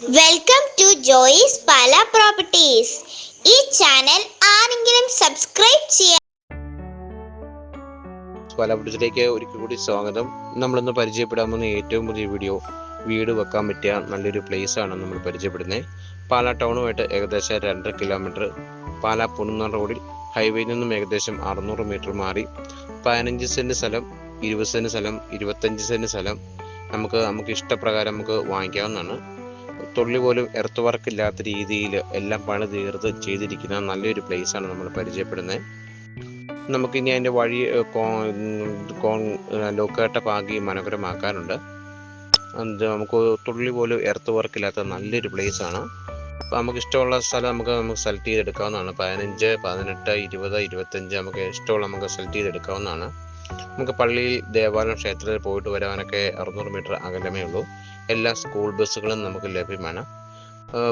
Welcome to Joy's Pala properties ഈ channel ആരെങ്കിലും subscribe ചെയ്യാൻ പാലാപ്പുഴത്തിലേക്ക് ഒരിക്കൽ കൂടി സ്വാഗതം. നമ്മളിന്ന് പരിചയപ്പെടാൻ പോകുന്ന ഏറ്റവും പുതിയ വീഡിയോ വീട് വെക്കാൻ പറ്റിയ നല്ലൊരു പ്ലേസ് ആണ് നമ്മൾ പരിചയപ്പെടുന്നത് പാല ടൗണുമായിട്ട് ഏകദേശം രണ്ടര കിലോമീറ്റർ പാല പുണ്ണുന്ന റോഡിൽ ഹൈവേയിൽ നിന്നും ഏകദേശം അറുന്നൂറ് മീറ്റർ മാറി. പതിനഞ്ച് സെന്റ് സ്ഥലം ഇരുപത് സെന്റ് സ്ഥലം ഇരുപത്തഞ്ച് സെന്റ് സ്ഥലം നമുക്ക് നമുക്ക് ഇഷ്ടപ്രകാരം നമുക്ക് വാങ്ങിക്കാവുന്നതാണ്. തുള്ളി പോലും എർത്ത് വർക്ക് ഇല്ലാത്ത രീതിയിൽ എല്ലാം പണി തീർത്ത് ചെയ്തിരിക്കുന്ന നല്ലൊരു ആണ് നമ്മൾ പരിചയപ്പെടുന്നത്. നമുക്കിനി അതിന്റെ വഴി കോൺ ലോക്കേട്ട പാകി മനോഹരമാക്കാനുണ്ട്. നമുക്ക് തുള്ളി പോലും എർത്ത് വർക്ക് ഇല്ലാത്ത നല്ലൊരു പ്ലേസ് ആണ്. അപ്പോൾ നമുക്ക് ഇഷ്ടമുള്ള സ്ഥലം നമുക്ക് നമുക്ക് സെലക്ട് ചെയ്തെടുക്കാവുന്നതാണ്. പതിനഞ്ച് പതിനെട്ട് ഇരുപത് ഇരുപത്തഞ്ച് നമുക്ക് ഇഷ്ടമുള്ള നമുക്ക് സെലക്ട് ചെയ്തെടുക്കാവുന്നതാണ്. നമുക്ക് പള്ളിയിൽ ദേവാലയം ക്ഷേത്രത്തിൽ പോയിട്ട് വരാനൊക്കെ അറുന്നൂറ് മീറ്റർ അകലമേ ഉള്ളൂ. എല്ലാ സ്കൂൾ ബസ്സുകളും നമുക്ക് ലഭ്യമാണ്.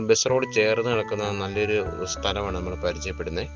ബസ് റോഡ് ചേർന്ന് കിടക്കുന്ന നല്ലൊരു സ്ഥലമാണ് നമ്മൾ പരിചയപ്പെടുന്നത്.